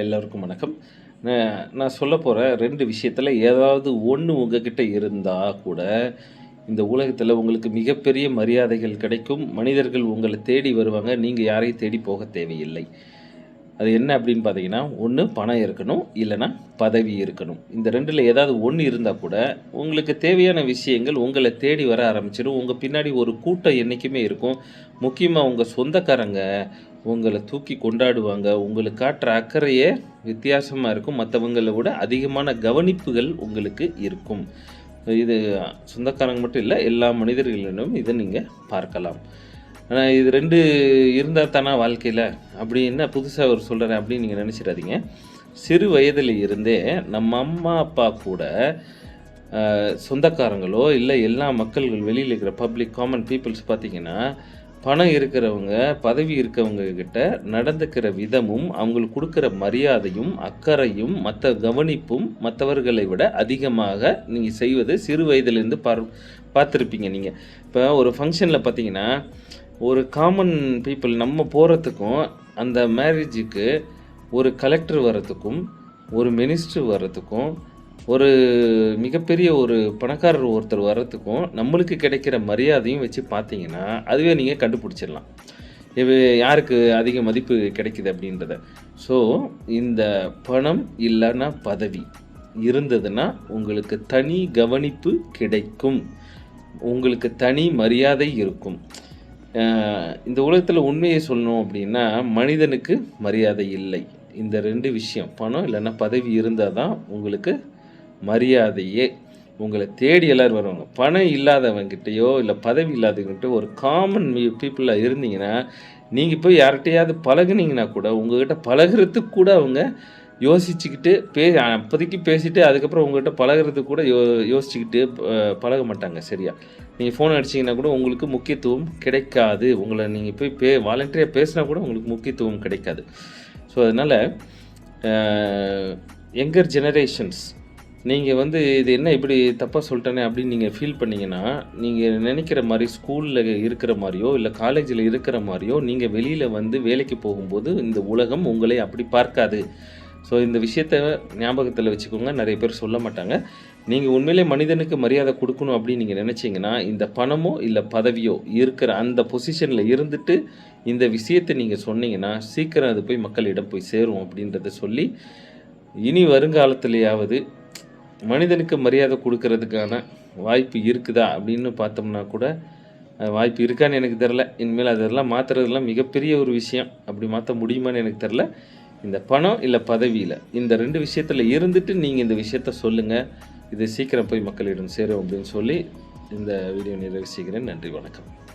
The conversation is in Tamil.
எல்லோருக்கும் வணக்கம். நான் சொல்ல போகிற ரெண்டு விஷயத்தில் ஏதாவது ஒன்று உங்ககிட்ட இருந்தால் கூட இந்த உலகத்தில் உங்களுக்கு மிகப்பெரிய மரியாதைகள் கிடைக்கும். மனிதர்கள் உங்களை தேடி வருவாங்க. நீங்கள் யாரையும் தேடி போக தேவையில்லை. அது என்ன அப்படின்னு பார்த்தீங்கன்னா ஒன்று பணம் இருக்கணும். இல்லைன்னா பதவி இருக்கணும். இந்த ரெண்டில் ஏதாவது ஒன்று இருந்தால் கூட உங்களுக்கு தேவையான விஷயங்கள் உங்களை தேடி வர ஆரம்பிச்சிடும் உங்கள் பின்னாடி ஒரு கூட்டம் என்றைக்குமே இருக்கும். முக்கியமாக உங்கள் சொந்தக்காரங்க உங்களை தூக்கி கொண்டாடுவாங்க. உங்களுக்கு காட்டுற அக்கறையே வித்தியாசமாக இருக்கும். மற்றவங்களை விட அதிகமான கவனிப்புகள் உங்களுக்கு இருக்கும். இது சொந்தக்காரங்க மட்டும் இல்லை எல்லா மனிதர்களிடம் இதை நீங்கள் பார்க்கலாம். ஆனால் இது ரெண்டு இருந்தால் தானே வாழ்க்கையில்? அப்படி என்ன புதுசாக அவர் சொல்கிறேன் அப்படின்னு நீங்கள் நினச்சிடாதீங்க. சிறு வயதில் இருந்தே நம்ம அம்மா அப்பா கூட சொந்தக்காரங்களோ இல்லை எல்லா மக்கள்கள் வெளியில் இருக்கிற பப்ளிக் காமன் பீப்புள்ஸ் பார்த்தீங்கன்னா பணம் இருக்கிறவங்க பதவி இருக்கவங்க கிட்ட நடந்துக்கிற விதமும் அவங்களுக்கு கொடுக்குற மரியாதையும் அக்கறையும் மற்ற கவனிப்பும் மற்றவர்களை விட அதிகமாக நீங்கள் செய்வது சிறு வயதிலேருந்து பார் பார்த்துருப்பீங்க நீங்கள் இப்போ ஒரு ஃபங்க்ஷனில் பார்த்தீங்கன்னா ஒரு காமன் பீப்புள் நம்ம போகிறதுக்கும் அந்த மேரேஜுக்கு ஒரு கலெக்டர் வர்றதுக்கும் ஒரு மினிஸ்டர் வர்றதுக்கும் ஒரு மிகப்பெரிய ஒரு பணக்காரர் ஒருத்தர் வர்றதுக்கும் நம்மளுக்கு கிடைக்கிற மரியாதையும் வச்சு பார்த்தீங்கன்னா அதுவே நீங்கள் கண்டுபிடிச்சிடலாம். இது யாருக்கு அதிக மதிப்பு கிடைக்குது அப்படின்றத. ஸோ இந்த பணம் இல்லைன்னா பதவி இருந்ததுன்னா உங்களுக்கு தனி கவனிப்பு கிடைக்கும். உங்களுக்கு தனி மரியாதை இருக்கும். இந்த உலகத்தில் உண்மையை சொல்லணும் அப்படின்னா மனிதனுக்கு மரியாதை இல்லை. இந்த ரெண்டு விஷயம் பணம் இல்லைன்னா பதவி இருந்தால் தான் உங்களுக்கு மரியாதையே உங்களை தேடி எல்லாரும் வருவாங்க. பணம் இல்லாதவங்ககிட்டயோ இல்லை பதவி இல்லாதவங்ககிட்ட ஒரு காமன் பீப்புளாக இருந்தீங்கன்னா நீங்கள் போய் யார்கிட்டையாவது பழகுனீங்கன்னா கூட உங்ககிட்ட பழகிறதுக்கு கூட அவங்க யோசிச்சுக்கிட்டு பே அப்போதைக்கு பேசிவிட்டு அதுக்கப்புறம் உங்கள்கிட்ட பழகுறதுக்கு கூட யோ யோசிச்சுக்கிட்டு பழக மாட்டாங்க. சரியா? நீங்கள் ஃபோன் அடிச்சிங்கன்னா கூட உங்களுக்கு முக்கியத்துவம் கிடைக்காது. உங்களை நீங்கள் போய் பே வாலண்டியராக பேசினா கூட உங்களுக்கு முக்கியத்துவம் கிடைக்காது. ஸோ அதனால் யங்கர் ஜெனரேஷன்ஸ் நீங்கள் வந்து இது என்ன இப்படி தப்பாக சொல்லிட்டேனே அப்படின்னு நீங்கள் ஃபீல் பண்ணீங்கன்னா நீங்கள் நினைக்கிற மாதிரி ஸ்கூலில் இருக்கிற மாதிரியோ இல்லை காலேஜில் இருக்கிற மாதிரியோ நீங்கள் வெளியில் வந்து வேலைக்கு போகும்போது இந்த உலகம் உங்களை அப்படி பார்க்காது. ஸோ இந்த விஷயத்த ஞாபகத்தில் வச்சுக்கோங்க. நிறைய பேர் சொல்ல மாட்டாங்க. நீங்கள் உண்மையிலே மனிதனுக்கு மரியாதை கொடுக்கணும் அப்படின்னு நீங்கள் நினச்சிங்கன்னா இந்த பணமோ இல்லை பதவியோ இருக்கிற அந்த பொசிஷனில் இருந்துட்டு இந்த விஷயத்தை நீங்கள் சொன்னீங்கன்னா சீக்கிரம் அது போய் மக்களிடம் போய் சேரும் அப்படின்றத சொல்லி இனி வருங்காலத்திலேயாவது மனிதனுக்கு மரியாதை கொடுக்கறதுக்கான வாய்ப்பு இருக்குதா அப்படின்னு பார்த்தோம்னா கூட வாய்ப்பு இருக்கான்னு எனக்கு தெரில இனிமேல் அதெல்லாம் மாற்றுறதுலாம் மிகப்பெரிய ஒரு விஷயம். அப்படி மாற்ற முடியுமான்னு எனக்கு தெரில இந்த பணம் இல்லை பதவியில். இந்த ரெண்டு விஷயத்தில் இருந்துட்டு நீங்கள் இந்த விஷயத்த சொல்லுங்கள் இது சீக்கிரம் போய் மக்களிடம் சேரும் அப்படின்னு சொல்லி இந்த வீடியோ நிறைவு செய்கிறேன். நன்றி வணக்கம்.